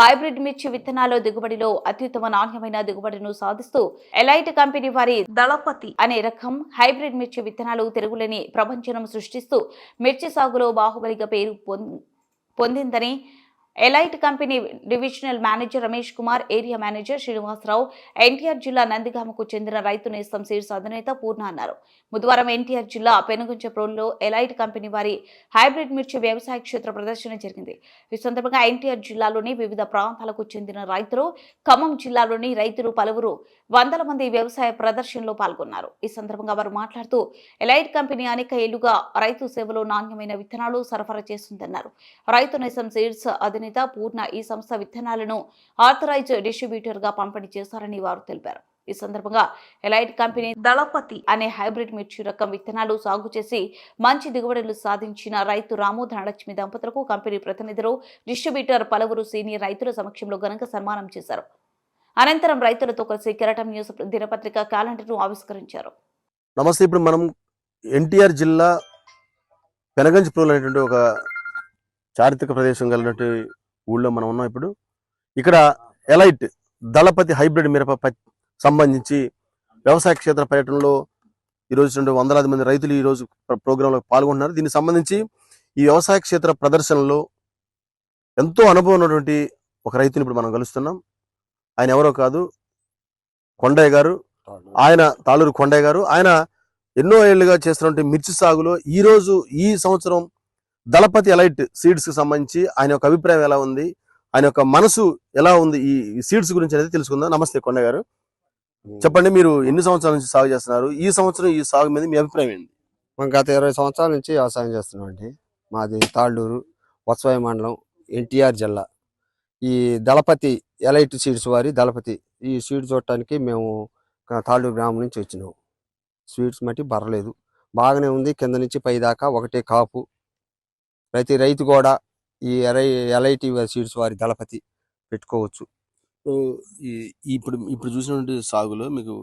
Hybrid మిర్చి విత్తనాల దిగుబడిలో అత్యుత్తమ నాణ్యమైన దిగుబడిను సాధిస్తూ ఎలైట్ కంపెనీ వారి దళపతి అనే రకం హైబ్రిడ్ మిర్చి విత్తనాలు తిరుగులేని ప్రపంచనం సృష్టిస్తూ మిర్చి సాగులో బాహుబలిగా పేరు పొందిందని elite company divisional manager Ramesh Kumar area manager Srinivasarao NTR జిల్లా నందిగామకు చెందిన రైతు నేస్తం సీడ్స్ అధినేత పూర్ణ అన్నారు. బుధవారం ఎన్టీఆర్ జిల్లా పెనుగంచప్రోల్లో ఎలైట్ కంపెనీ వారి హైబ్రిడ్ మిర్చి వ్యవసాయ క్షేత్ర ప్రదర్శన జరిగింది. ఈ సందర్భంగా ఎన్టీఆర్ జిల్లాలోని వివిధ ప్రాంతాలకు చెందిన రైతులు ఖమ్మం జిల్లాలోని రైతులు పలువురు వందల మంది వ్యవసాయ ప్రదర్శనలో పాల్గొన్నారు. ఈ సందర్భంగా వారు మాట్లాడుతూ ఎలైట్ కంపెనీ అనేక ఏళ్ళుగా రైతు సేవలో నాణ్యమైన విత్తనాలు సరఫరా చేస్తుందన్నారు. రైతు నేసం సీడ్స్ అధినేత పూర్ణ ఈ సంస్థ విత్తనాలను ఆథరైజ్ డిస్ట్రిబ్యూటర్గా పంపిణీ చేశారని వారు తెలిపారు. ఈ సందర్భంగా ఎలైట్ కంపెనీ దళపతి అనే హైబ్రిడ్ మిర్చి రకం విత్తనాలు సాగు చేసి మంచి దిగుబడులు సాధించిన రైతు రాము ధనలక్ష్మి దంపతులకు కంపెనీ ప్రతినిధులు డిస్ట్రిబ్యూటర్ పలువురు సీనియర్ రైతుల సమక్షంలో ఘనంగా సన్మానం చేశారు. అనంతరం రైతులతో కలిసి కెరటం న్యూస్ దినపత్రిక క్యాలెండర్ను ఆవిష్కరించారు. నమస్తే ఇప్పుడు మనం ఎన్టీఆర్ జిల్లా పెనగంజ్పూర్ అనేటువంటి ఒక చారిత్రక ప్రదేశం కలిగినటువంటి ఊళ్ళో మనం ఉన్నాం ఇప్పుడు. ఇక్కడ ఎలైట్ దళపతి హైబ్రిడ్ మిరప సంబంధించి వ్యవసాయ క్షేత్ర పర్యటనలో ఈరోజు రెండు వందలాది మంది రైతులు ఈ రోజు ప్ర- ప్రోగ్రాంలో పాల్గొంటున్నారు. దీనికి సంబంధించి ఈ వ్యవసాయ క్షేత్ర ప్రదర్శనలో ఎంతో అనుభవం ఉన్నటువంటి ఒక రైతుని ఇప్పుడు మనం కలుస్తున్నాం. ఆయన ఎవరో కాదు కొండయ్య గారు. ఆయన తాళూరు కొండయ్య గారు. ఆయన ఎన్నో ఏళ్ళుగా చేస్తున్నటువంటి మిర్చి సాగులో ఈ రోజు ఈ సంవత్సరం దళపతి ఎలైట్ సీడ్స్కి సంబంధించి ఆయన యొక్క అభిప్రాయం ఎలా ఉంది? ఆయన యొక్క మనసు ఎలా ఉంది? ఈ సీడ్స్ గురించి అనేది తెలుసుకుందాం. నమస్తే కొండయ్య గారు. చెప్పండి మీరు ఎన్ని సంవత్సరాల నుంచి సాగు చేస్తున్నారు? ఈ సంవత్సరం ఈ సాగు మీద మీ అభిప్రాయం ఏంటి? మేము గత ఇరవై సంవత్సరాల నుంచి వ్యవసాయం చేస్తున్నాం అండి మాది తాళ్ళూరు వత్సవాయ మండలం ఎన్టీఆర్ జిల్లా. ఈ దళపతి ఎలైట్ సీడ్స్ వారి దళపతి ఈ సీడ్ చూడటానికి మేము తాళ్ళూరు గ్రామం నుంచి వచ్చినాం. స్వీట్స్ మట్టి బరలేదు బాగానే ఉంది. కింద నుంచి పై దాకా ఒకటే కాపు ప్రతి రైతు కూడా ఈ ఎలై ఎలైటి సీడ్స్ వారి దళపతి పెట్టుకోవచ్చు. ఈ ఇప్పుడు ఇప్పుడు చూసినటువంటి సాగులో మీకు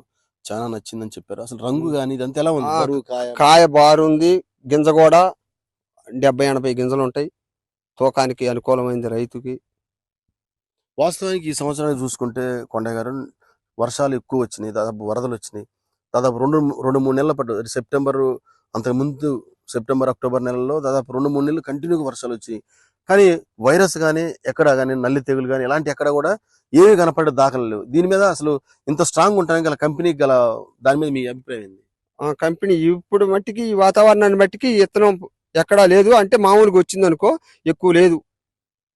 చాలా నచ్చిందని చెప్పారు. అసలు రంగు కానీ ఇదంతా ఎలా ఉంది? కాయ బారుంది గింజ కూడా డెబ్బై ఎనభై గింజలు ఉంటాయి. తూకానికి అనుకూలమైంది రైతుకి. వాస్తవానికి ఈ సంవత్సరానికి చూసుకుంటే కొండయ్య గారు వర్షాలు ఎక్కువ వచ్చినాయి. దాదాపు వరదలు వచ్చినాయి. దాదాపు రెండు రెండు మూడు నెలల పాటు సెప్టెంబర్ అంతకు ముందు సెప్టెంబర్ అక్టోబర్ నెలల్లో దాదాపు రెండు మూడు నెలలు కంటిన్యూగా వర్షాలు వచ్చాయి. కానీ వైరస్ కానీ ఎక్కడ కానీ నల్లి తెగులు కానీ ఇలాంటి ఎక్కడ కూడా ఏవి కనపడే దాఖలు లేవు. దీని మీద అసలు ఇంత స్ట్రాంగ్ ఉండడానికి గల కంపెనీకి గల దాని మీద మీ అభిప్రాయం ఏంది? ఆ కంపెనీ ఇప్పుడు మట్టికి ఈ వాతావరణాన్ని బట్టికి ఈ విత్తనం ఎక్కడా లేదు. అంటే మామూలుగా వచ్చిందనుకో ఎక్కువ లేదు.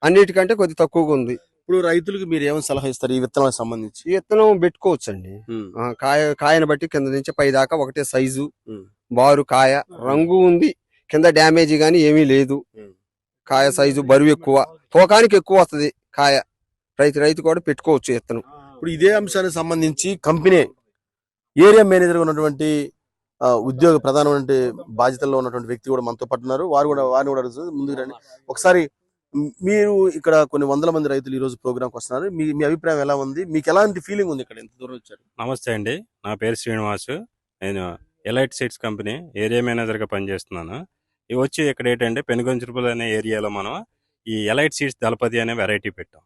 అన్నిటికంటే కొద్ది తక్కువగా ఉంది. ఇప్పుడు రైతులకు మీరు ఏమైనా సలహా ఇస్తారు? ఈ విత్తనాలకు సంబంధించి? ఈ విత్తనం పెట్టుకోవచ్చు అండి కాయ కాయను బట్టి కింద నుంచి పై దాకా ఒకటే సైజు. బారు కాయ రంగు ఉంది. కింద డ్యామేజ్ గానీ ఏమీ లేదు. కాయ సైజు బరువు ఎక్కువ. తూకానికి ఎక్కువ వస్తది కాయ. రైతు రైతు కూడా పెట్టుకోవచ్చు విత్తనం. ఇప్పుడు ఇదే అంశానికి సంబంధించి కంపెనీ ఏరియా మేనేజర్ ఉన్నటువంటి ఉద్యోగ ప్రధానమైన బాధ్యతల్లో ఉన్నటువంటి వ్యక్తి కూడా మనతో పాటు ఉన్నారు. వారు కూడా వారిని కూడా అడుగుతుంది ముందుకు రండి. ఒకసారి మీరు ఇక్కడ కొన్ని వందల మంది రైతులు ఈ రోజు ప్రోగ్రామ్కి వస్తున్నారు. మీ మీ అభిప్రాయం ఎలా ఉంది? మీకు ఎలాంటి ఫీలింగ్ ఉంది ఇక్కడ? ఎంత దూరం వచ్చారు. నమస్తే అండి. నా పేరు శ్రీనివాస్. నేను ఎలైట్ సీడ్స్ కంపెనీ ఏరియా మేనేజర్గా పనిచేస్తున్నాను. ఇవి వచ్చి ఇక్కడ ఏంటంటే పెనుగంచురుపుల అనే ఏరియాలో మనం ఈ ఎలైట్ సీడ్స్ దళపతి అనే వెరైటీ పెట్టాం.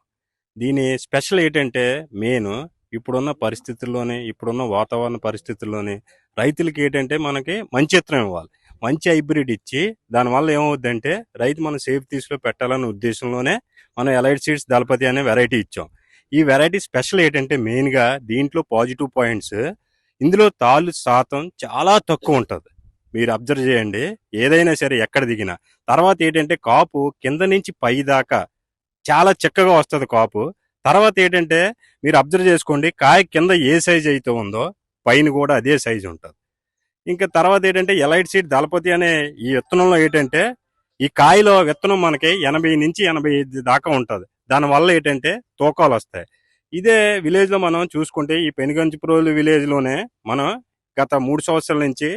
దీని స్పెషల్ ఏంటంటే మెయిన్ ఇప్పుడున్న పరిస్థితుల్లోని ఇప్పుడున్న వాతావరణ పరిస్థితుల్లోని రైతులకి ఏంటంటే మనకి మంచి విత్తనం ఇవ్వాలి. మంచి హైబ్రిడ్ ఇచ్చి దానివల్ల ఏమవుద్దంటే రైతు మనం సేఫ్ తీసులో పెట్టాలనే ఉద్దేశంలోనే మనం ఎలైట్ సీడ్స్ దళపతి అనే వెరైటీ ఇచ్చాం. ఈ వెరైటీ స్పెషల్ ఏంటంటే మెయిన్గా దీంట్లో పాజిటివ్ పాయింట్స్ ఇందులో తాళ్ళు శాతం చాలా తక్కువ ఉంటుంది. మీరు అబ్జర్వ్ చేయండి. ఏదైనా సరే ఎక్కడ దిగినా. తర్వాత ఏంటంటే కాపు కింద నుంచి పై దాకా చాలా చక్కగా వస్తుంది కాపు. తర్వాత ఏంటంటే మీరు అబ్జర్వ్ చేసుకోండి కాయ కింద ఏ సైజ్ అయితే ఉందో పైన కూడా అదే సైజ్ ఉంటుంది. ఇంకా తర్వాత ఏంటంటే ఎలైట్ సీడ్ దళపతి అనే ఈ విత్తనంలో ఏంటంటే ఈ కాయలో విత్తనం మనకి ఎనభై నుంచి ఎనభై దాకా ఉంటుంది. దానివల్ల ఏంటంటే తూకాలు వస్తాయి. ఇదే విలేజ్లో మనం చూసుకుంటే ఈ పెనుగంచిప్రోలు విలేజ్లోనే మనం గత మూడు సంవత్సరాల నుంచి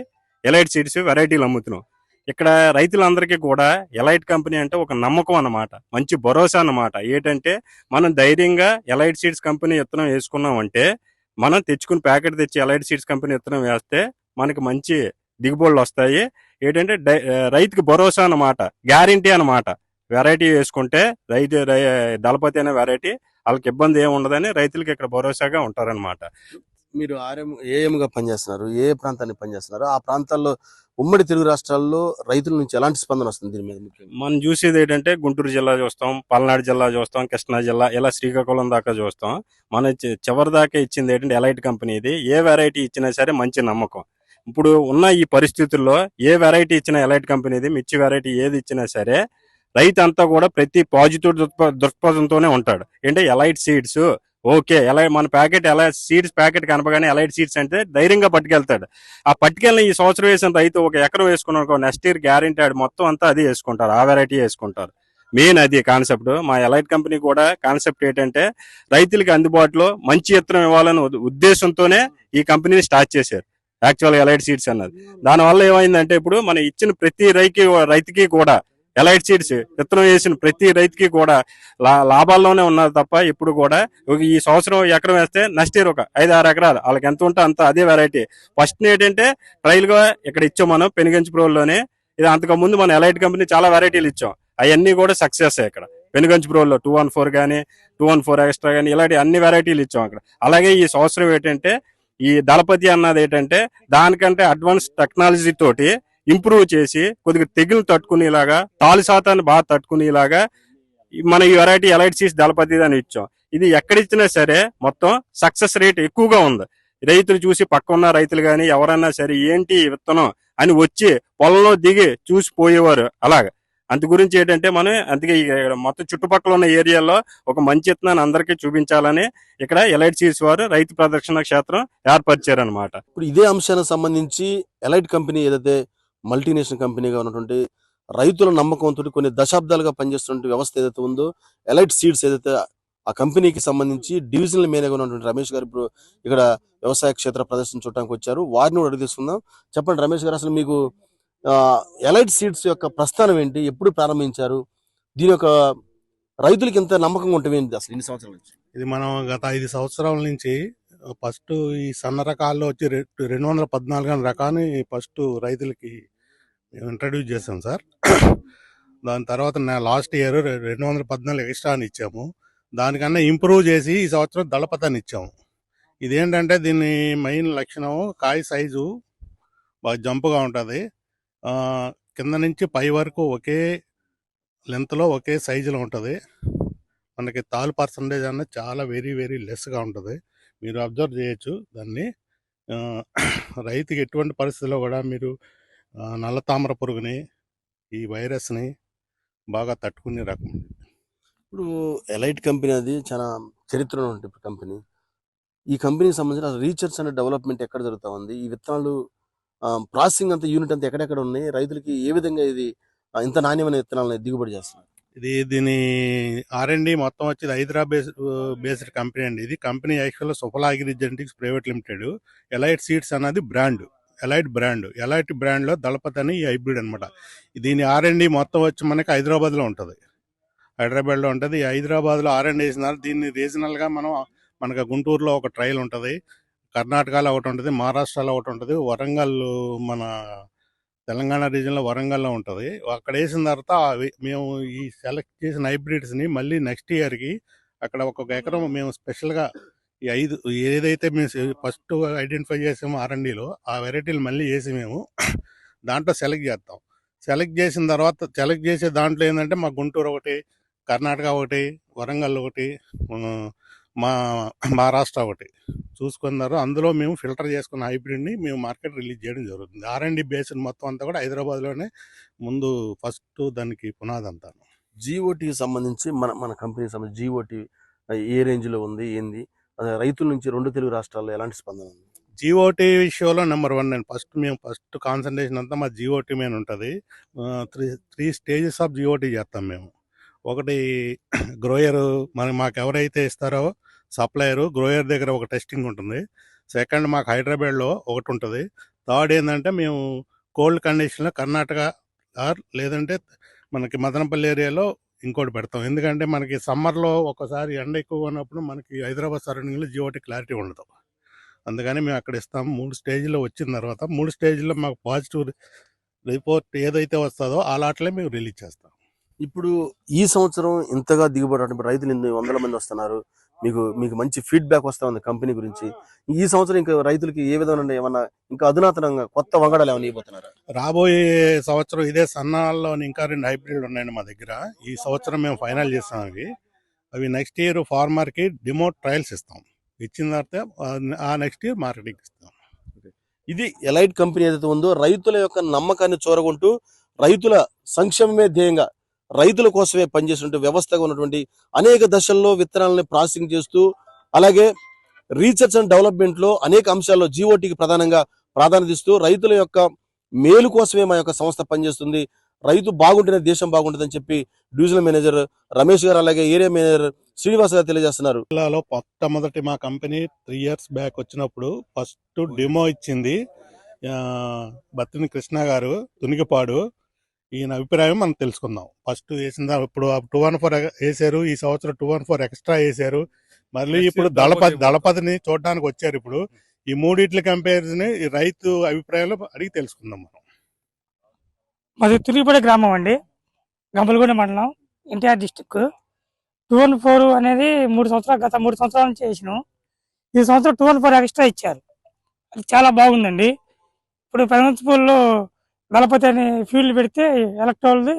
ఎలైట్ సీడ్స్ వెరైటీలు అమ్ముతున్నాం. ఇక్కడ రైతులందరికీ కూడా ఎలైట్ కంపెనీ అంటే ఒక నమ్మకం అన్నమాట. మంచి భరోసా అన్నమాట. ఏంటంటే మనం ధైర్యంగా ఎలైట్ సీడ్స్ కంపెనీ విత్తనం వేసుకున్నాం అంటే మనం తెచ్చుకుని ప్యాకెట్ తెచ్చి ఎలైట్ సీడ్స్ కంపెనీ విత్తనం వేస్తే మనకి మంచి దిగుబడులు వస్తాయి. ఏంటంటే రైతుకి భరోసా అన్నమాట గ్యారంటీ అన్నమాట. వెరైటీ వేసుకుంటే రైతు దళపతి అనే వెరైటీ వాళ్ళకి ఇబ్బంది ఏమి ఉండదని రైతులకి ఇక్కడ భరోసాగా ఉంటారన్నమాట. మీరు ఆర్ఎం ఏఎంగా పనిచేస్తున్నారు ఏ ప్రాంతాన్ని పనిచేస్తున్నారు? ఆ ప్రాంతాల్లో ఉమ్మడి తెలుగు రాష్ట్రాల్లో రైతుల నుంచి ఎలాంటి స్పందన వస్తుంది దీని మీద మనం చూసేది ఏంటంటే గుంటూరు జిల్లా చూస్తాం పల్నాడు జిల్లా చూస్తాం కృష్ణా జిల్లా ఇలా శ్రీకాకుళం దాకా చూస్తాం. మన చివరి దాకా ఇచ్చింది ఏంటంటే ఎలైట్ కంపెనీ ఇది. ఏ వెరైటీ ఇచ్చినా సరే మంచి నమ్మకం. ఇప్పుడు ఉన్న ఈ పరిస్థితుల్లో ఏ వెరైటీ ఇచ్చినా ఎలైట్ కంపెనీది మిర్చి వెరైటీ ఏది ఇచ్చినా సరే రైతు అంతా కూడా ప్రతి పాజిటివ్ దృక్ప- దృక్పథంతోనే ఉంటాడు. ఏంటంటే ఎలైట్ సీడ్స్ ఓకే ఎలా మన ప్యాకెట్ ఎలా సీడ్స్ ప్యాకెట్ కనపగానే ఎలైట్ సీడ్స్ అంటే ధైర్యంగా పట్టుకెళ్తాడు. ఆ పట్టుకెళ్ళిన ఈ సంవత్సరం వేసిన రైతు ఒక ఎకరం వేసుకున్నాడు నెక్స్ట్ ఇయర్ గ్యారెంటీ ఆడు మొత్తం అంతా అది వేసుకుంటారు. ఆ వెరైటీ వేసుకుంటారు. మెయిన్ అది కాన్సెప్ట్ మా ఎలైట్ కంపెనీ కూడా కాన్సెప్ట్ ఏంటంటే రైతులకి అందుబాటులో మంచి విత్తనం ఇవ్వాలనే ఉద్దేశంతోనే ఈ కంపెనీని స్టార్ట్ చేశారు. యాక్చువల్ ఎలైట్ సీడ్స్ అన్నది. దానివల్ల ఏమైందంటే ఇప్పుడు మనం ఇచ్చిన ప్రతి రైకి రైతుకి కూడా ఎలైట్ సీడ్స్ విత్తనం వేసిన ప్రతి రైతుకి కూడా లా- లాభాల్లోనే ఉన్నారు తప్ప ఇప్పుడు కూడా ఈ సంవత్సరం ఎకరం వేస్తే నెక్స్ట్ ఇయర్ ఒక ఐదు ఆరు ఎకరాలు. వాళ్ళకి ఎంత ఉంటే అంత అదే వెరైటీ ఫస్ట్ ఏంటంటే ట్రయల్గా ఇక్కడ ఇచ్చాం మనం పెనుగంచి ప్రోల్లోనే. ఇది అంతకుముందు ముందు ఎలైట్ కంపెనీ చాలా వెరైటీలు ఇచ్చాం. అవన్నీ కూడా సక్సెస్ ఇక్కడ. పెనుగంజ్ బ్రోల్లో టూ వన్ ఫోర్ కానీ టూ వన్ ఫోర్ ఎక్స్ట్రా కానీ ఇలాంటి అన్ని వెరైటీలు ఇచ్చాం అక్కడ అలాగే ఈ సంవత్సరం ఏంటంటే ఈ దళపతి అన్నది ఏంటంటే దానికంటే అడ్వాన్స్ టెక్నాలజీ తోటి ఇంప్రూవ్ చేసి కొద్దిగా తెగులు తట్టుకునేలాగా తాలు శాతాన్ని బాగా తట్టుకునేలాగా మన ఈ వెరైటీ ఎలైట్ చేసి దళపతి అని ఇచ్చాం. ఇది ఎక్కడ ఇచ్చినా సరే మొత్తం సక్సెస్ రేట్ ఎక్కువగా ఉంది. రైతులు చూసి పక్క ఉన్న రైతులు కానీ ఎవరన్నా సరే ఏంటి విత్తనం అని వచ్చి పొలంలో దిగి చూసి పోయేవారు. అలాగా. అందు గురించి ఏంటంటే మనం అందుకే మొత్తం చుట్టుపక్కల ఉన్న ఏరియాలో ఒక మంచి ఇత్తనాన్ని అందరికీ చూపించాలని ఇక్కడ ఎలైట్ సీడ్స్ వారు రైతు ప్రదర్శన క్షేత్రం ఏర్పరిచారనమాట ఇప్పుడు ఇదే అంశానికి సంబంధించి ఎలైట్ కంపెనీ ఏదైతే మల్టీనేషనల్ కంపెనీగా ఉన్నటువంటి రైతుల నమ్మకంతో కొన్ని దశాబ్దాలుగా పనిచేస్తున్న వ్యవస్థ ఏదైతే ఉందో ఎలైట్ సీడ్స్ ఏదైతే ఆ కంపెనీకి సంబంధించి డివిజనల్ మేనేజర్ ఉన్నటువంటి రమేష్ గారు ఇప్పుడు ఇక్కడ వ్యవసాయ క్షేత్ర ప్రదర్శన చూడటానికి వచ్చారు. వారిని కూడా అడిగి తీసుకుందాం చెప్పండి రమేష్ గారు అసలు మీకు ఎలైట్ సీడ్స్ యొక్క ప్రస్థానం ఏంటి? ఎప్పుడు ప్రారంభించారు? దీని యొక్క రైతులకి ఎంత నమ్మకంగా ఉంటుంది అసలు ఇన్ని సంవత్సరాల నుంచి? ఇది మనం గత ఐదు సంవత్సరాల నుంచి ఫస్ట్ ఈ సన్న రకాల్లో వచ్చి రెండు వందల పద్నాలుగు రకాన్ని ఫస్ట్ రైతులకి ఇంట్రడ్యూస్ చేసాం సార్. దాని తర్వాత లాస్ట్ ఇయర్ రెండు వందల పద్నాలుగు ఎక్స్ట్రా అని ఇచ్చాము. దానికన్నా ఇంప్రూవ్ చేసి ఈ సంవత్సరం దళపతాన్ని ఇచ్చాము. ఇదేంటంటే దీని మెయిన్ లక్షణం కాయ సైజు బాగా జంపుగా ఉంటుంది. కింద నుంచి పై వరకు ఒకే లెంత్లో ఒకే సైజులో ఉంటుంది. మనకి తాలు పర్సంటేజ్ అన్నది చాలా వెరీ వెరీ లెస్గా ఉంటుంది. మీరు అబ్జర్వ్ చేయొచ్చు దాన్ని. రైతుకి ఎటువంటి పరిస్థితుల్లో కూడా మీరు నల్ల తామర పురుగుని ఈ వైరస్ని బాగా తట్టుకునే రకం ఇప్పుడు ఎలైట్ కంపెనీ అది చాలా చరిత్రలో ఉంటుంది కంపెనీ ఈ కంపెనీకి సంబంధించిన రీసెర్చ్ అండ్ డెవలప్మెంట్ ఎక్కడ జరుగుతూ ఉంది? ఈ విత్తనాలు ప్రాసెసింగ్ అంత యూనిట్ అంతా ఎక్కడెక్కడ ఉన్నాయి? రైతులకి ఏ విధంగా ఇది ఇంత నాణ్యమైన విత్తనాలను దిగుబడి చేస్తున్నారు ఇది దీని ఆర్ఎండి మొత్తం వచ్చేది హైదరాబాద్ బేస్డ్ కంపెనీ అండి. ఇది company actual Sufala agri genetics private limited. Elite seeds అన్నది బ్రాండ్. Elite brand. ఎలైట్ బ్రాండ్లో దళపతి అని హైబ్రిడ్ అనమాట దీని ఆర్ఎండి మొత్తం వచ్చి మనకి హైదరాబాద్లో ఉంటుంది. హైదరాబాద్లో ఉంటుంది. హైదరాబాద్లో ఆర్ఎండి వేసినారు దీన్ని రీజనల్గా మనం మనకు గుంటూరులో ఒక ట్రయల్ ఉంటుంది. కర్ణాటకలో ఒకటి ఉంటుంది మహారాష్ట్రలో ఒకటి ఉంటుంది వరంగల్ మన తెలంగాణ రీజియన్లో వరంగల్లో ఉంటుంది. అక్కడ వేసిన తర్వాత మేము ఈ సెలెక్ట్ చేసిన హైబ్రిడ్స్ని మళ్ళీ నెక్స్ట్ ఇయర్కి అక్కడ ఒక్కొక్క ఎకరం మేము స్పెషల్గా ఈ ఐదు ఏదైతే మేము ఫస్ట్ ఐడెంటిఫై చేసామో ఆర్ఎండిలో ఆ వెరైటీలు మళ్ళీ వేసి మేము దాంట్లో సెలెక్ట్ చేస్తాం. సెలెక్ట్ చేసిన తర్వాత సెలెక్ట్ చేసే దాంట్లో ఏంటంటే మా గుంటూరు ఒకటి కర్ణాటక ఒకటి వరంగల్ ఒకటి మా మహారాష్ట్ర ఒకటి. చూసుకున్నారు. అందులో మేము ఫిల్టర్ చేసుకున్న హైబ్రిడ్ని మేము మార్కెట్ రిలీజ్ చేయడం జరుగుతుంది. ఆర్ అండ్ డి బేస్డ్ మొత్తం అంతా కూడా హైదరాబాద్లోనే ముందు ఫస్ట్ దానికి పునాది అంతా జిఓటికి సంబంధించి మన మన కంపెనీకి సంబంధించి జిఓటి ఏ రేంజ్లో ఉంది ఏంది? అదే రైతుల నుంచి రెండు తెలుగు రాష్ట్రాల్లో ఎలాంటి స్పందన ఉంది? జిఓటీ విషయంలో నెంబర్ వన్ అండి ఫస్ట్ మేము ఫస్ట్ కాన్సన్ట్రేషన్ అంతా మా జిఓటీ మీద ఉంటుంది. Three three stages of GOT చేస్తాం మేము. ఒకటి గ్రోయర్ మరి మాకు ఎవరైతే ఇస్తారో సప్లయరు గ్రోయర్ దగ్గర ఒక టెస్టింగ్ ఉంటుంది. సెకండ్ మాకు హైదరాబాద్లో ఒకటి ఉంటుంది. థర్డ్ ఏంటంటే మేము కోల్డ్ కండిషన్లో కర్ణాటక ఆర్ లేదంటే మనకి మదనపల్లి ఏరియాలో ఇంకోటి పెడతాం. ఎందుకంటే మనకి సమ్మర్లో ఒకసారి ఎండ ఎక్కువ ఉన్నప్పుడు మనకి హైదరాబాద్ సరౌండింగ్లో జియోటి క్లారిటీ ఉండదు. అందుకని మేము అక్కడ ఇస్తాం. మూడు స్టేజ్లో వచ్చిన తర్వాత మూడు స్టేజ్లో మాకు పాజిటివ్ రిపోర్ట్ ఏదైతే వస్తుందో ఆ లాట్లే మేము రిలీజ్ చేస్తాం. ఇప్పుడు ఈ సంవత్సరం ఇంతగా దిగుబడి రైతులు ఇన్ని వందల మంది వస్తున్నారు? మీకు మీకు మంచి ఫీడ్బ్యాక్ వస్తా ఉంది కంపెనీ గురించి. ఈ సంవత్సరం ఇంకా రైతులకి ఏ విధమైన ఏమన్నా ఇంకా అధునాతనంగా కొత్త వంగడాలు ఏమైనా ఇవ్వబోతున్నారు? రాబోయే సంవత్సరం ఇదే సన్నాల్లో ఇంకా రెండు హైబ్రిడ్లు ఉన్నాయండి మా దగ్గర. ఈ సంవత్సరం మేము ఫైనల్ చేస్తాం అవి. అవి నెక్స్ట్ ఇయర్ ఫార్మర్కి డిమో ట్రయల్స్ ఇస్తాం. ఇచ్చిన తర్వాత ఆ- ఆ నెక్స్ట్ ఇయర్ మార్కెటింగ్ ఇస్తాం. ఇది ఎలైట్ కంపెనీ ఏదైతే ఉందో రైతుల యొక్క నమ్మకాన్ని చూరగొంటూ రైతుల సంక్షేమమే ధ్యేయంగా రైతుల కోసమే పనిచేసినటువంటి వ్యవస్థగా ఉన్నటువంటి అనేక దశల్లో విత్తనాలని ప్రాసెసింగ్ చేస్తూ అలాగే రీసెర్చ్ అండ్ డెవలప్మెంట్లో అనేక అంశాల్లో జీఓటీకి ప్రధానంగా ప్రాధాన్యత ఇస్తూ రైతుల యొక్క మేలు కోసమే మా యొక్క సంస్థ పనిచేస్తుంది. రైతు బాగుంటేనే దేశం బాగుంటుందని చెప్పి డివిజనల్ మేనేజర్ రమేష్ గారు అలాగే ఏరియా మేనేజర్ శ్రీనివాస్ గారు తెలియజేస్తున్నారు. జిల్లాలో మొట్టమొదటి మా కంపెనీ త్రీ ఇయర్స్ బ్యాక్ వచ్చినప్పుడు ఫస్ట్ డెమో ఇచ్చింది ఆ, బత్తిని కృష్ణ గారు తునికిపాడు ఈయన అభిప్రాయం మనం తెలుసుకుందాం. ఫస్ట్ వేసిన ఇప్పుడు టూ వన్ ఫోర్ వేసారు ఈ సంవత్సరం టూ వన్ ఫోర్ ఎక్స్ట్రా వేసారు. మళ్ళీ ఇప్పుడు దళపతి దళపతి. దళపతిని చూడడానికి వచ్చారు ఇప్పుడు. ఈ మూడిట్ల కంపారిజన్ ఈ రైతు అభిప్రాయంలో అడిగి తెలుసుకుందాం మనం. మాది తులిపడి గ్రామం అండి. గంపలగూడ మండలం NTR district. Two one four అనేది మూడు సంవత్సరాలు గత మూడు సంవత్సరాల నుంచి వేసినాం. ఈ సంవత్సరం టూ వన్ ఫోర్ ఎక్స్ట్రా ఇచ్చారు. అది చాలా బాగుందండి. ఇప్పుడు పెనంతపూర్లో దళపతి అనే ఫీల్డ్ పెడితే ఎలక్ట్రాల్ది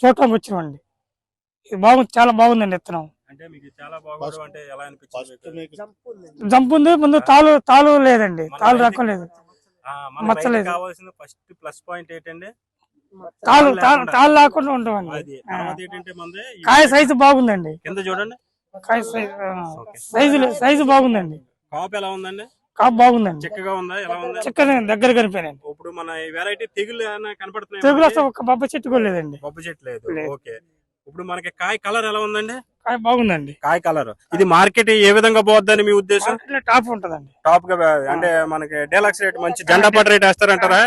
చూడటానికి వచ్చినామండి ఇది బాగుంది చాలా బాగుందండి విత్తనం. అంటే మీకు చాలా బాగుండడం అంటే ఎలా ఫస్ట్ అనిపించింది మీకు జంప్ ఉంది. ముందు తాలు తాలు లేదండి. తాలు రకం లేదు. ఆ, మన మచ్చలేదు. రైతుకి కావాల్సిన ఫస్ట్ ప్లస్ పాయింట్ ఏంటంటే తాలు తాలు తాలు లేకుండా. ఉంటామండి అది ఆ. తర్వాత ఏంటంటే మనది ఈ కాయ సైజు బాగుందండి. కింద చూడండి. కాయ సైజు. సైజు సైజు బాగుందండి. కాపు ఎలా ఉందండి? కాపు బాగుందండి. చిక్కగా ఉందా? ఎలా ఉంది? చక్కగా దగ్గర కనిపోయినండి ఇప్పుడు మన వెరైటీ తెగులు కనపడుతున్నాయి తెగులు అసలు ఒక్క బొబ్బ చెట్టు కూడా లేదండి. బొబ్బ చెట్టు లేదు. ఓకే. ఇప్పుడు మనకి కాయ కలర్ ఎలా ఉందండి? కాయ బాగుందండి. కాయ కలర్. ఇది మార్కెట్ ఏ విధంగా పోద్దని మీ ఉద్దేశం? టాప్ ఉంటదండి. టాప్గా అంటే మనకి డేలక్స్ రేట్ మంచి జెండా పట్టు రేట్ వేస్తారంటారా?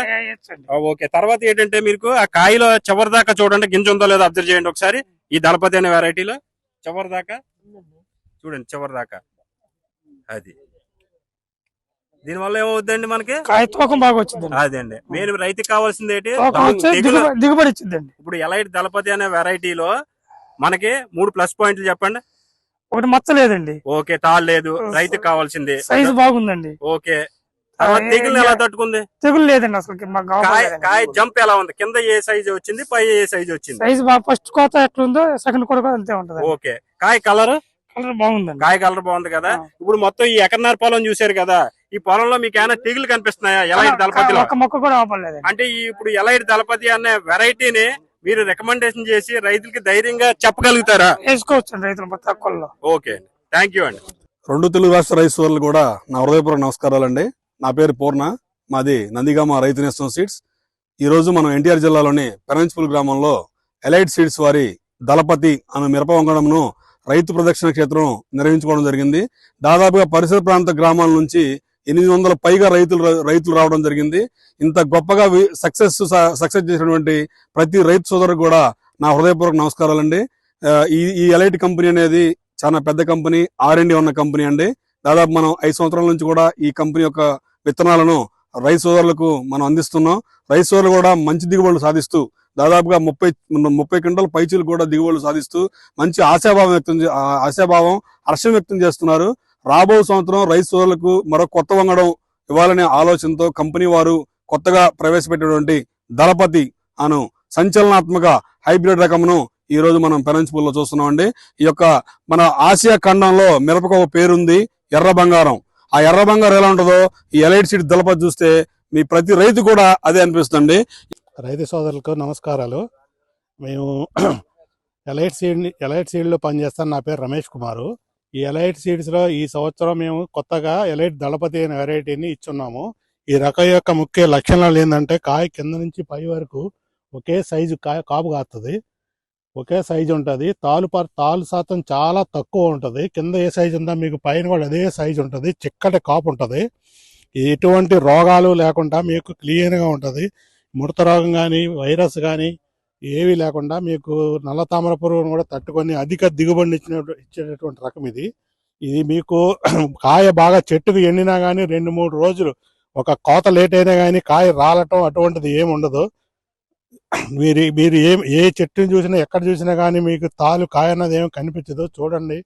ఓకే. తర్వాత ఏంటంటే మీకు ఆ కాయలో చివరి దాకా చూడండి. గింజ ఉందో లేదో అబ్జర్వ్ చేయండి ఒకసారి. ఈ దళపతి అనే వెరైటీలో చివరి దాకా? చూడండి చివరి దాకా. అది. దీనివల్ల ఏమవుద్దండి మనకి? కాయ తూకం బాగా వచ్చిందండి. అదండి. మెయిన్ రైతుకి కావాల్సింది ఏంటి? దిగుబడి ఇచ్చిందండి. ఇప్పుడు ఎలైట్ దళపతి అనే వెరైటీలో మనకి మూడు ప్లస్ పాయింట్లు చెప్పండి. ఒకటి మచ్చ లేదండి. ఓకే తాళ్ళు లేదు. రైతుకి కావాల్సింది. సైజు బాగుందండి. ఓకే. తెగులు ఎలా తట్టుకుంది? తెగులు లేదండి అసలు. కాయ జంప్ ఎలా ఉంది? కింద ఏ సైజ్ వచ్చింది? పై ఏ సైజ్ వచ్చింది? సైజు ఫస్ట్ కోత ఎట్లుందో సెకండ్ కూడా అంతే ఉంటది ఓకే. కాయ కలర్? కలర్ బాగుందండి. కాయ కలర్ బాగుంది కదా. ఇప్పుడు మొత్తం ఈ ఎకరన్నర పొలం చూశారు కదా. ఈ పొలంలో మీకు ఏమైనా తెగులు కనిపిస్తున్నాయా? ఎలైట్ దళపతిలో? ఒక మొక్క కూడా ఆపలేదండి అంటే ఈ ఇప్పుడు ఎలైట్ దళపతి అనే వెరైటీని మీరు రికమెండేషన్ చేసి రైతులకి ధైర్యంగా చెప్పగలుగుతారా? రైతులు తక్కువలో. ఓకే థ్యాంక్ యూ అండి. రెండు తెలుగు రాష్ట్ర రైతు సోదరులు కూడా నా హృదయపూర్వక నమస్కారాలండి. నా పేరు పూర్ణ. మాది నందిగామ రైతు నేస్తం సీడ్స్. ఈ రోజు మనం ఎన్టీఆర్ జిల్లాలోని పెరంజ్పూల్ గ్రామంలో ఎలైట్ సీడ్స్ వారి దళపతి అనే మిరప వంగడంను రైతు ప్రదక్షిణ క్షేత్రం నిర్వహించుకోవడం జరిగింది. దాదాపుగా పరిసర ప్రాంత గ్రామాల నుంచి ఎనిమిది వందల పైగా రైతులు రైతులు రావడం జరిగింది. ఇంత గొప్పగా సక్సెస్ సక్సెస్ చేసినటువంటి ప్రతి రైతు సోదరుకు కూడా నా హృదయపూర్వక నమస్కారాలండి ఈ ఈ ఎలైట్ కంపెనీ అనేది చాలా పెద్ద కంపెనీ ఆర్ అండ్ ఉన్న కంపెనీ అండి. దాదాపు మనం ఐదు సంవత్సరాల నుంచి కూడా ఈ కంపెనీ యొక్క విత్తనాలను రైతు సోదరులకు మనం అందిస్తున్నాం. రైతు సోదరులు కూడా మంచి దిగుబడులు సాధిస్తూ దాదాపుగా ముప్పై ముప్పై క్వింటల్ పైచీలు కూడా దిగుబడులు సాధిస్తూ మంచి ఆశాభావం వ్యక్తం చే- ఆశాభావం హర్షం వ్యక్తం చేస్తున్నారు. రాబో సంవత్సరం రైతు సోదరులకు మరో కొత్త వంగడం ఇవ్వాలనే ఆలోచనతో కంపెనీ వారు కొత్తగా ప్రవేశపెట్టినటువంటి దళపతి అను సంచలనాత్మక హైబ్రిడ్ రకమును ఈ రోజు మనం పెరంజ్పూర్లో చూస్తున్నామండి. ఈ యొక్క మన ఆసియా ఖండంలో మిరపకు ఒక పేరుంది ఎర్ర బంగారం. ఆ ఎర్ర బంగారం ఎలా ఉంటుందో ఈ ఎలైట్ సీడ్ దళపతి చూస్తే మీ ప్రతి రైతు కూడా అదే అనిపిస్తుంది రైతు సోదరులకు నమస్కారాలు. మేము ఎలైట్ సీడ్ ఎలైట్ సీడ్లో పనిచేస్తాను నా పేరు రమేష్ కుమారు. ఈ ఎలైట్ సీడ్స్లో ఈ సంవత్సరం మేము కొత్తగా ఎలైట్ దళపతి అనే వెరైటీని ఇచ్చున్నాము. ఈ రకం యొక్క ముఖ్య లక్షణాలు ఏంటంటే కాయ కింద నుంచి పై వరకు ఒకే సైజు కాయ కాపు కాస్తుంది ఒకే సైజు ఉంటుంది. తాలు పర్ తాలు శాతం చాలా తక్కువ ఉంటుంది. కింద ఏ సైజు ఉందో మీకు పైన కూడా అదే సైజు ఉంటుంది. చిక్కటి కాపు ఉంటుంది. ఎటువంటి రోగాలు లేకుండా మీకు క్లియర్గా ఉంటుంది. ముడత రోగం కానీ వైరస్ కానీ ఏవి లేకుండా మీకు నల్ల తామర పురుగును కూడా తట్టుకొని అధిక దిగుబడిని ఇచ్చిన ఇచ్చేటటువంటి రకం ఇది. ఇది మీకు కాయ బాగా చెట్టుకు ఎండినా కానీ రెండు మూడు రోజులు ఒక కోత లేట్ అయినా కానీ కాయ రాలటం అటువంటిది ఏమి ఉండదు. మీరు మీరు ఏం ఏ చెట్టుని చూసినా ఎక్కడ చూసినా కానీ మీకు తాలు కాయ అన్నది ఏమి కనిపించదు. చూడండి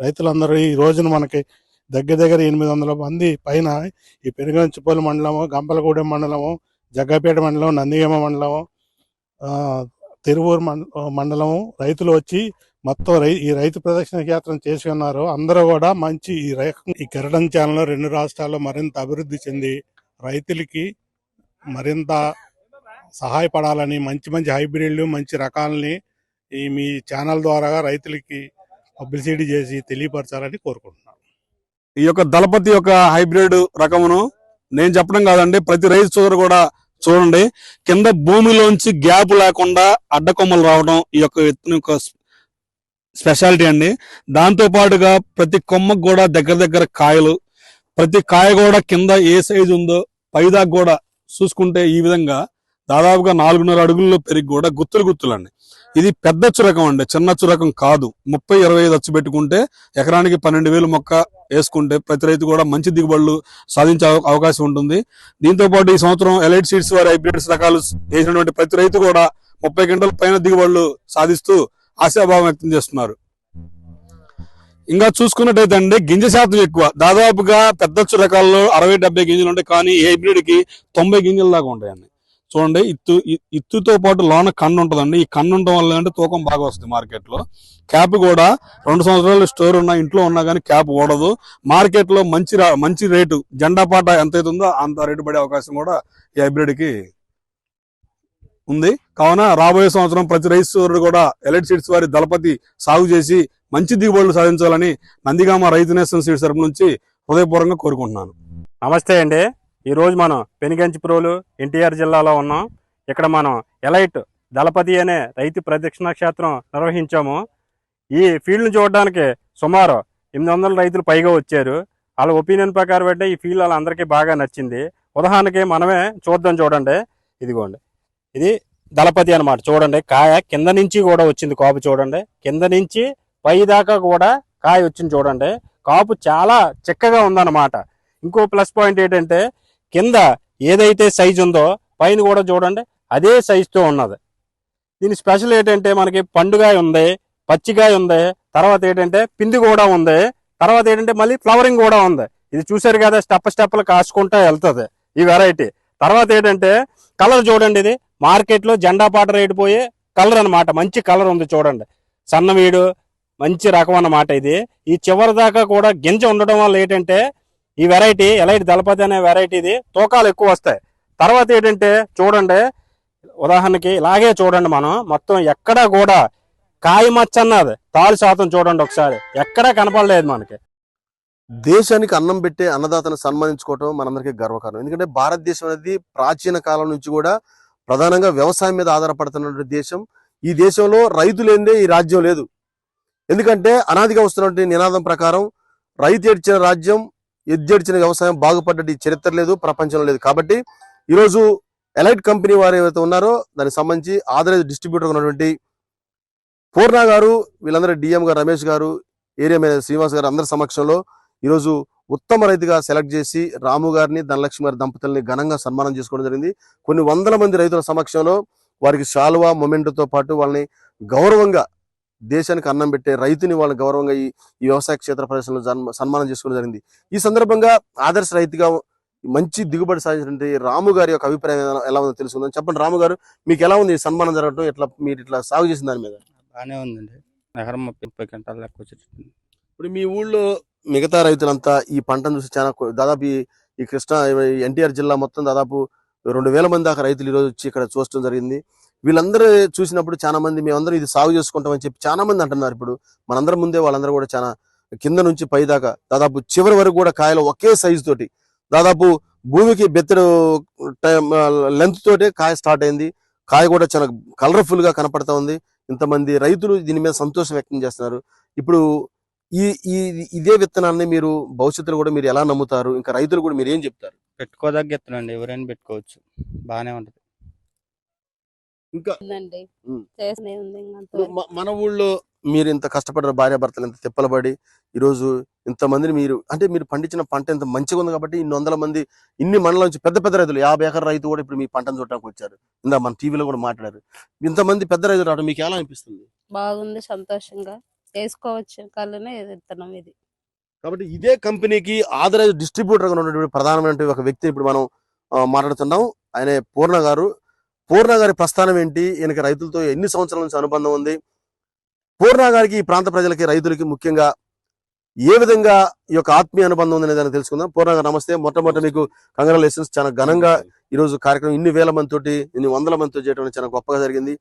రైతులందరూ ఈ రోజున మనకి దగ్గర దగ్గర ఎనిమిది వందల మంది పైన ఈ పెనుగంచిపోలు మండలము గంపలగూడెం మండలము జగ్గపేట మండలం నందిగమ మండలము తిరువూరు మండలం రైతులు వచ్చి మొత్తం రై ఈ రైతు ప్రదక్షిణ యాత్ర చేసి ఉన్నారు అందరూ కూడా మంచి ఈ రై ఈ కిరటం ఛానల్ రెండు రాష్ట్రాల్లో మరింత అభివృద్ధి చెంది రైతులకి మరింత సహాయపడాలని మంచి మంచి హైబ్రిడ్లు మంచి రకాలని ఈ మీ ఛానల్ ద్వారా రైతులకి పబ్లిసిటీ చేసి తెలియపరచాలని కోరుకుంటున్నాను. ఈ యొక్క దళపతి యొక్క హైబ్రిడ్ రకమును నేను చెప్పడం కాదండి ప్రతి రైతు సోదరు కూడా చూడండి కింద భూమిలోంచి గ్యాప్ లేకుండా అడ్డకొమ్మలు రావడం ఈ యొక్క విత్తనం యొక్క స్పెషాలిటీ అండి. దాంతో పాటుగా ప్రతి కొమ్మకు కూడా దగ్గర దగ్గర కాయలు ప్రతి కాయ కూడా కింద ఏ సైజు ఉందో పైదాకా కూడా చూసుకుంటే ఈ విధంగా దాదాపుగా నాలుగున్నర అడుగుల్లో పెరిగి కూడా గుత్తులు గుత్తులండి. ఇది పెద్ద చురకం అండి చిన్న చురకం కాదు. ముప్పై ఇరవై ఐదు పెట్టుకుంటే ఎకరానికి పన్నెండు వేలు మొక్క వేసుకుంటే ప్రతి రైతు కూడా మంచి దిగుబడులు సాధించే అవకాశం ఉంటుంది. దీంతో పాటు ఈ సంవత్సరం ఎలైట్ సీడ్స్ వారి హైబ్రిడ్స్ రకాలు వేసినటువంటి ప్రతి రైతు కూడా ముప్పై గంటల పైన దిగుబడులు సాధిస్తూ ఆశాభావం వ్యక్తం చేస్తున్నారు. ఇంకా చూసుకున్నట్టయితే అండి గింజ శాతం ఎక్కువ. దాదాపుగా పెద్ద రకాల్లో అరవై డెబ్బై గింజలు ఉంటాయి. కానీ ఈ హైబ్రిడ్కి తొంభై గింజల దాకా ఉంటాయండి. చూడండి ఇత్తు ఇత్తుతో పాటు లోన కన్ను ఉంటుందండి. ఈ కన్ను ఉండడం వల్ల అంటే తూకం బాగా వస్తుంది మార్కెట్లో క్యాప్ కూడా రెండు సంవత్సరాలు స్టోర్ ఉన్నా ఇంట్లో ఉన్నా కానీ క్యాప్ ఓడదు మార్కెట్లో మంచి రా- మంచి రేటు జెండా పాట ఎంత అవుతుందో అంత రేటు పడే అవకాశం కూడా ఈ హైబ్రిడ్కి ఉంది. కావున రాబోయే సంవత్సరం ప్రతి రైతు కూడా ఎలైట్ సీడ్స్ వారి దళపతి సాగు చేసి మంచి దిగుబడులు సాధించాలని నందిగామ రైతు నేస్తం సీడ్స్ తరపు నుంచి హృదయపూర్వకంగా కోరుకుంటున్నాను. నమస్తే అండి. ఈరోజు మనం పెనుగంచి ప్రోలు ఎన్టీఆర్ జిల్లాలో ఉన్నాం. ఇక్కడ మనం ఎలైట్ దళపతి అనే రైతు ప్రదక్షిణ క్షేత్రం నిర్వహించాము. ఈ ఫీల్డ్ని చూడడానికి సుమారు ఎనిమిది వందల రైతులు పైగా వచ్చారు. వాళ్ళ ఒపీనియన్ ప్రకారం అంటే ఈ ఫీల్డ్ వాళ్ళందరికీ బాగా నచ్చింది. ఉదాహరణకి మనమే చూద్దాం చూడండి. ఇదిగోండి. ఇది దళపతి అన్నమాట. చూడండి కాయ కింద నుంచి కూడా వచ్చింది కాపు చూడండి. కింద నుంచి పై దాకా కూడా కాయ వచ్చింది చూడండి. కాపు చాలా చిక్కగా ఉందన్నమాట. ఇంకో ప్లస్ పాయింట్ ఏంటంటే కింద ఏదైతే సైజు ఉందో పైన కూడా చూడండి అదే సైజుతో ఉన్నది. దీని స్పెషల్ ఏంటంటే మనకి పండుగాయ ఉంది పచ్చిగాయ ఉంది తర్వాత ఏంటంటే పిండి కూడా ఉంది తర్వాత ఏంటంటే మళ్ళీ ఫ్లవరింగ్ కూడా ఉంది. ఇది చూసారు కదా స్టెప్ స్టెప్లు కాసుకుంటా వెళ్తుంది ఈ వెరైటీ తర్వాత ఏంటంటే కలర్ చూడండి ఇది మార్కెట్లో జెండా పాట రేటు పోయే కలర్ అన్నమాట మంచి కలర్ ఉంది చూడండి. సన్నవీడు మంచి రకం అన్నమాట ఇది. ఈ చివరి దాకా కూడా గింజ ఉండడం వల్ల ఏంటంటే ఈ వెరైటీ ఎలైట్ దళపతి అనే వెరైటీ ఇది. తూకాలు ఎక్కువ వస్తాయి. తర్వాత ఏంటంటే చూడండి ఉదాహరణకి ఇలాగే చూడండి మనం. మొత్తం ఎక్కడా కూడా కాయ మచ్చ అన్నది. తాలు శాతం చూడండి ఒకసారి. ఎక్కడా కనపడలేదు మనకి. దేశానికి అన్నం పెట్టే అన్నదాతను సన్మానించుకోవటం మనందరికీ గర్వకారణం. ఎందుకంటే భారతదేశం అనేది ప్రాచీన కాలం నుంచి కూడా ప్రధానంగా వ్యవసాయం మీద ఆధారపడుతున్నటువంటి దేశం. ఈ దేశంలో రైతు లేనిదే ఈ రాజ్యం లేదు. ఎందుకంటే అనాదిగా వస్తున్నటువంటి నినాదం ప్రకారం రైతు ఏడ్చిన రాజ్యం ఎద్దేడ్చిన వ్యవసాయం బాగుపడ్డటి చరిత్ర లేదు ప్రపంచంలో లేదు. కాబట్టి ఈరోజు ఎలైట్ కంపెనీ వారు ఏవైతే ఉన్నారో దానికి సంబంధించి ఆదరేజ్ డిస్ట్రిబ్యూటర్ ఉన్నటువంటి పూర్ణ గారు వీళ్ళందరూ డిఎం గారు రమేష్ గారు ఏరియా మేనేజర్ శ్రీనివాస్ గారు అందరి సమక్షంలో ఈరోజు ఉత్తమ రైతుగా సెలెక్ట్ చేసి రాము గారిని ధనలక్ష్మి గారి దంపతుల్ని ఘనంగా సన్మానం చేసుకోవడం జరిగింది. కొన్ని వందల మంది రైతుల సమక్షంలో వారికి శాలువా మొమెంటోతో పాటు వాళ్ళని గౌరవంగా దేశానికి అన్నం పెట్టే రైతుని వాళ్ళని గౌరవంగా ఈ వ్యవసాయ క్షేత్ర ప్రదర్శనలో సన్మానం చేసుకోవడం జరిగింది. ఈ సందర్భంగా ఆదర్శ రైతుగా మంచి దిగుబడి సాధించినటువంటి రాము గారి యొక్క అభిప్రాయం ఎలా- ఉందో తెలుసుకుందాం. చెప్పండి రాము గారు మీకు ఎలా ఉంది సన్మానం జరగడం ఎట్లా మీరు ఇట్లా సాగు చేసిన దాని మీద? బాగానే ఉందండి. ముప్పై ముప్పై గంటల లెక్క ఇప్పుడు మీ ఊళ్ళో మిగతా రైతులంతా ఈ పంటను చూసి చాలా దాదాపు ఈ- ఈ కృష్ణా ఎన్టీఆర్ జిల్లా మొత్తం దాదాపు రెండు వేల మంది దాకా రైతులు ఈరోజు వచ్చి ఇక్కడ చూడటం జరిగింది. వీళ్ళందరూ చూసినప్పుడు చాలా మంది మేమందరూ ఇది సాగు చేసుకుంటామని చెప్పి చాలా మంది అంటున్నారు ఇప్పుడు. మనందరం ముందే వాళ్ళందరూ కూడా చాలా కింద నుంచి పై దాకా దాదాపు చివరి వరకు కూడా కాయలు ఒకే సైజు తోటి దాదాపు భూమికి బెత్తడు లెంత్ తోటే కాయ స్టార్ట్ అయింది. కాయ కూడా చాలా కలర్ఫుల్గా కనపడతా ఉంది. ఇంతమంది రైతులు దీని మీద సంతోషం వ్యక్తం చేస్తున్నారు. ఇప్పుడు ఈ ఈ ఇదే విత్తనాన్ని మీరు భవిష్యత్తులో కూడా మీరు ఎలా నమ్ముతారు? ఇంకా రైతులు కూడా మీరు ఏం చెప్తారు? పెట్టుకోదగ్గ ఎత్తునండి ఎవరైనా పెట్టుకోవచ్చు. బాగానే ఉంటుంది. ఇంకా మన ఊళ్ళో మీరు ఇంత కష్టపడిన భార్య భర్తలు ఇంత తిప్పలబడి ఈరోజు ఇంతమందిని మీరు అంటే మీరు పండించిన పంట ఇంత మంచిగా ఉంది కాబట్టి ఇన్ని వందల మంది ఇన్ని మండలం నుంచి పెద్ద పెద్ద రైతులు యాభై ఎకర రైతు కూడా ఇప్పుడు మీ పంటను చూడడానికి వచ్చారు. ఇందా మన టీవీలో కూడా మాట్లాడారు. ఇంతమంది పెద్ద రైతులు రావడం మీకు ఎలా అనిపిస్తుంది? బాగుంది సంతోషంగా. వేసుకోవచ్చు కళ్ళనే విత్తనం ఇది. కాబట్టి ఇదే కంపెనీకి ఆథరైజ్ డిస్ట్రిబ్యూటర్గా ఉన్నటువంటి ప్రధానమైన ఒక వ్యక్తిని ఇప్పుడు మనం మాట్లాడుతున్నాం. ఆయన పూర్ణ గారు. పూర్ణ గారి ప్రస్థానం ఏంటి? ఈయనకి రైతులతో ఎన్ని సంవత్సరాల నుంచి అనుబంధం ఉంది? పూర్ణ గారికి ఈ ప్రాంత ప్రజలకి రైతులకి ముఖ్యంగా ఏ విధంగా ఈ యొక్క ఆత్మీయ అనుబంధం ఉంది అనేది తెలుసుకుందాం. పూర్ణ గారు నమస్తే. మొట్టమొదటి మీకు కంగ్రాలేషన్స్ చాలా ఘనంగా ఈ రోజు కార్యక్రమం ఇన్ని వేల మందితోటి ఇన్ని వందల మందితో చేయడం అనేది చాలా గొప్పగా జరిగింది.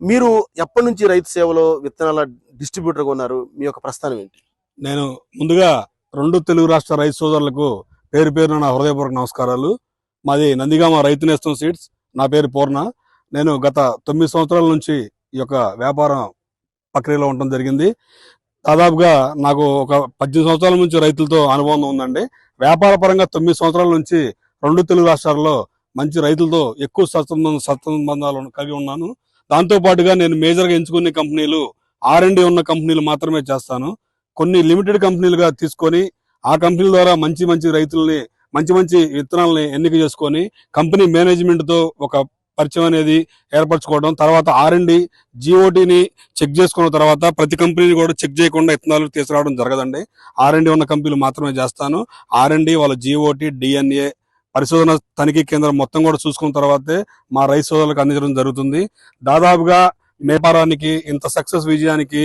మీరు ఎప్పటి నుంచి రైతు సేవలో విత్తనాల డిస్ట్రిబ్యూటర్గా ఉన్నారు? మీ యొక్క ప్రస్థానం ఏంటి? నేను ముందుగా రెండు తెలుగు రాష్ట్ర రైతు సోదరులకు పేరు పేరున నా హృదయపూర్వక నమస్కారాలు. మాది నందిగామ రైతు నేస్తం సీడ్స్. నా పేరు పూర్ణ. నేను గత తొమ్మిది సంవత్సరాల నుంచి ఈ యొక్క వ్యాపారం ప్రక్రియలో ఉండడం జరిగింది. దాదాపుగా నాకు ఒక పద్దెనిమిది సంవత్సరాల నుంచి రైతులతో అనుబంధం ఉందండి. వ్యాపార పరంగా తొమ్మిది సంవత్సరాల నుంచి రెండు తెలుగు రాష్ట్రాల్లో మంచి రైతులతో ఎక్కువ సత్సంబంధ సత్సంబంధాలు కలిగి ఉన్నాను. దాంతో పాటుగా నేను మేజర్గా ఎంచుకునే కంపెనీలు ఆర్ అండ్ ఉన్న కంపెనీలు మాత్రమే చేస్తాను. కొన్ని లిమిటెడ్ కంపెనీలుగా తీసుకొని ఆ కంపెనీల ద్వారా మంచి మంచి రైతుల్ని మంచి మంచి విత్తనాలని ఎన్నిక చేసుకొని కంపెనీ మేనేజ్మెంట్తో ఒక పరిచయం అనేది ఏర్పరచుకోవడం తర్వాత ఆర్ అండ్ జిఓటిని చెక్ చేసుకున్న తర్వాత ప్రతి కంపెనీని కూడా చెక్ చేయకుండా విత్తనాలు తీసుకురావడం జరగదండి. ఆర్ అండ్ ఉన్న కంపెనీలు మాత్రమే చేస్తాను. ఆర్ అండ్ వాళ్ళ జిఓటి డిఎన్ఏ పరిశోధన తనిఖీ కేంద్రం మొత్తం కూడా చూసుకున్న తర్వాతే మా రైస్ సోదరులకు అందించడం జరుగుతుంది. దాదాపుగా వ్యాపారానికి ఇంత సక్సెస్ విజయానికి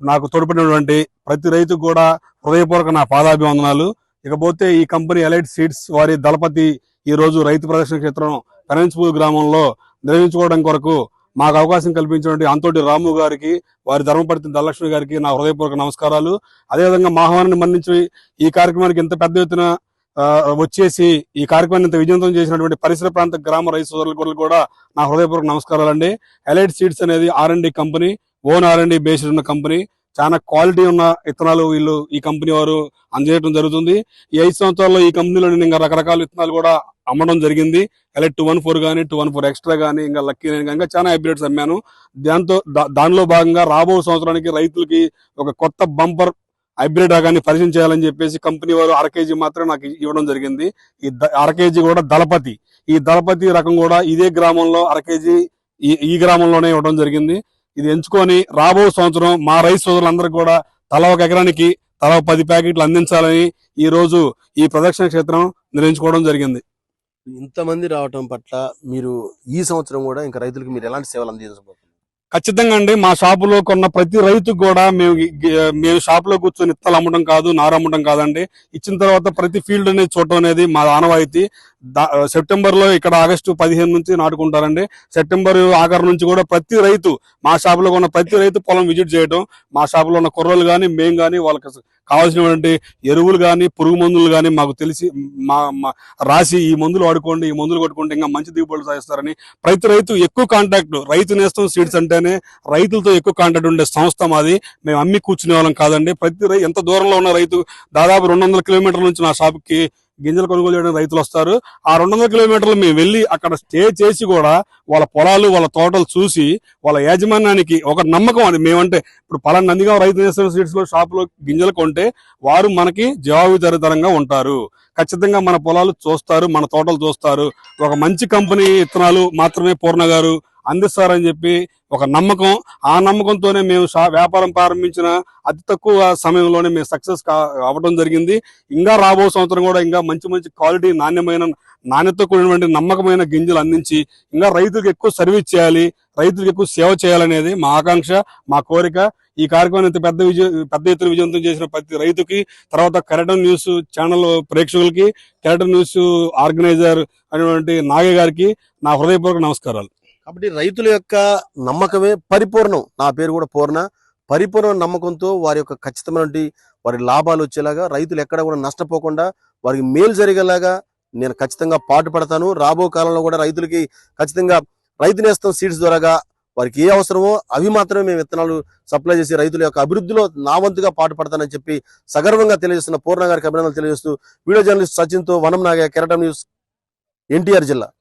నాకు తోడ్పడినటువంటి ప్రతి రైతుకు కూడా హృదయపూర్వక నా పాదాభివందనాలు. ఇకపోతే ఈ కంపెనీ ఎలైట్ సీడ్స్ వారి దళపతి ఈ రోజు రైతు ప్రదర్శన క్షేత్రం పెనంచిపూర్ గ్రామంలో నిర్వహించుకోవడం కొరకు మాకు అవకాశం కల్పించినటువంటి అంతోటి రాము గారికి వారి ధర్మపతి ధనలక్ష్మి గారికి నా హృదయపూర్వక నమస్కారాలు. అదేవిధంగా మా ఆహ్వానాన్ని మన్నించి ఈ కార్యక్రమానికి ఇంత పెద్ద ఎత్తున వచ్చేసి ఈ కార్యక్రమాన్ని ఇంత విజయవంతం చేసినటువంటి పరిసర ప్రాంత గ్రామ రైతు సోదరులకు కూడా నా హృదయపూర్వక నమస్కారాలండి. ఎలైట్ సీడ్స్ అనేది R and company own R and based ఉన్న కంపెనీ. చాలా క్వాలిటీ ఉన్న విత్తనాలు వీళ్ళు ఈ కంపెనీ వారు అందజేయడం జరుగుతుంది. ఈ ఐదు సంవత్సరాల్లో ఈ కంపెనీలో నేను ఇంకా రకరకాల విత్తనాలు కూడా అమ్మడం జరిగింది. ఎలైట్ టూ వన్ ఫోర్ కానీ టూ వన్ ఫోర్ ఎక్స్ట్రా కానీ ఇంకా లక్కీ నేను ఇంకా చాలా హైబ్రిడ్స్ అమ్మాను. దాంతో దా- దానిలో భాగంగా రాబో సంవత్సరానికి రైతులకి ఒక కొత్త బంపర్ హైబ్రిడ్ కానీ పరిచయం చేయాలని చెప్పేసి కంపెనీ వారు అరకేజీ మాత్రమే మాత్రం నాకు ఇవ్వడం జరిగింది. ఈ ద- అర కేజీ కూడా దళపతి. ఈ దళపతి రకం కూడా ఇదే గ్రామంలో అర కేజీ ఈ ఈ గ్రామంలోనే ఇవ్వడం జరిగింది. ఇది ఎంచుకొని రాబో సంవత్సరం మా రైతు సోదరులందరూ కూడా తల ఒక ఎకరానికి తల ఒక పది ప్యాకెట్లు అందించాలని ఈ రోజు ఈ ప్రదక్షిణ క్షేత్రం నిర్వహించుకోవడం జరిగింది. ఇంతమంది రావటం పట్ల మీరు ఈ సంవత్సరం కూడా ఇంకా రైతులకు మీరు ఎలాంటి సేవలు అందించబోతున్నారు ఖచ్చితంగా అండి. మా షాపులో కొన్న ప్రతి రైతు కూడా మేము మేము షాపులో కూర్చొని ఇత్తలు అమ్మడం కాదు నారు అమ్మడం కాదండి. ఇచ్చిన తర్వాత ప్రతి ఫీల్డ్ అనేది చూడటం అనేది మా ఆనవాయితీ. సెప్టెంబర్లో ఇక్కడ ఆగస్టు పదిహేను నుంచి నాటుకుంటారండి. సెప్టెంబర్ ఆఖరు నుంచి కూడా ప్రతి రైతు మా షాపులో ఉన్న ప్రతి రైతు పొలం విజిట్ చేయడం మా షాపులో ఉన్న కుర్రలు కానీ మేము కానీ వాళ్ళకి కావాల్సినటువంటి ఎరువులు కానీ పురుగు మందులు కానీ మాకు తెలిసి మా మా- రాసి ఈ మందులు వాడుకోండి ఈ మందులు కొట్టుకుంటే ఇంకా మంచి దిగుబడులు సాధిస్తారని ప్రతి రైతు ఎక్కువ కాంటాక్ట్ రైతు నేస్తం సీడ్స్ అంటేనే రైతులతో ఎక్కువ కాంటాక్ట్ ఉండే సంస్థ మాది. మేము అమ్మి కూర్చునే వాళ్ళం కాదండి. ప్రతి ఎంత దూరంలో ఉన్న రైతు దాదాపు రెండు వందల కిలోమీటర్ల నుంచి నా షాప్కి గింజలు కొనుగోలు చేయడం రైతులు వస్తారు. ఆ రెండు వందల కిలోమీటర్లు మేము వెళ్ళి అక్కడ స్టే చేసి కూడా వాళ్ళ పొలాలు వాళ్ళ తోటలు చూసి వాళ్ళ యాజమాన్యానికి ఒక నమ్మకం అది. మేమంటే ఇప్పుడు పలానా నందిగా రైతు నేషనల్ సీడ్స్లో గింజలు కొంటే వారు మనకి జవాబుదారితరంగా ఉంటారు. ఖచ్చితంగా మన పొలాలు చూస్తారు మన తోటలు చూస్తారు. ఒక మంచి కంపెనీ విత్తనాలు మాత్రమే పూర్ణ గారు అందిస్తారని చెప్పి ఒక నమ్మకం. ఆ నమ్మకంతోనే మేము వ్యాపారం ప్రారంభించిన అతి తక్కువ సమయంలోనే మేము సక్సెస్ అవ్వడం జరిగింది. ఇంకా రాబో సంవత్సరం కూడా ఇంకా మంచి మంచి క్వాలిటీ నాణ్యమైన నాణ్యత కూడినటువంటి నమ్మకమైన గింజలు అందించి ఇంకా రైతులకు ఎక్కువ సర్వీస్ చేయాలి రైతులకు ఎక్కువ సేవ చేయాలనేది మా ఆకాంక్ష మా కోరిక. ఈ కార్యక్రమాన్ని ఇంత పెద్ద విజయ పెద్ద ఎత్తున విజయవంతం చేసిన ప్రతి రైతుకి తర్వాత కెరటన్ న్యూస్ ఛానల్ ప్రేక్షకులకి కెరటన్ న్యూస్ ఆర్గనైజర్ అనేటువంటి నాగయ్య గారికి నా హృదయపూర్వక నమస్కారాలు. కాబట్టి రైతుల యొక్క నమ్మకమే పరిపూర్ణం. నా పేరు కూడా పూర్ణ. పరిపూర్ణ నమ్మకంతో వారి యొక్క ఖచ్చితమైనటువంటి వారి లాభాలు వచ్చేలాగా రైతులు ఎక్కడ కూడా నష్టపోకుండా వారికి మేలు జరిగేలాగా నేను ఖచ్చితంగా పాటు పడతాను. రాబో కాలంలో కూడా రైతులకి ఖచ్చితంగా రైతు నేస్తం సీడ్స్ ద్వారాగా వారికి ఏ అవసరమో అవి మాత్రమే మేము విత్తనాలు సప్లై చేసి రైతుల యొక్క అభివృద్ధిలో నా వంతుగా పాటుపడతానని చెప్పి సగర్వంగా తెలియజేస్తున్న పూర్ణ గారికి అభినందనలు తెలియజేస్తూ వీడియో జర్నలిస్ట్ సచిన్తో వనం నాగ కెరటం న్యూస్ ఎన్టీఆర్ జిల్లా.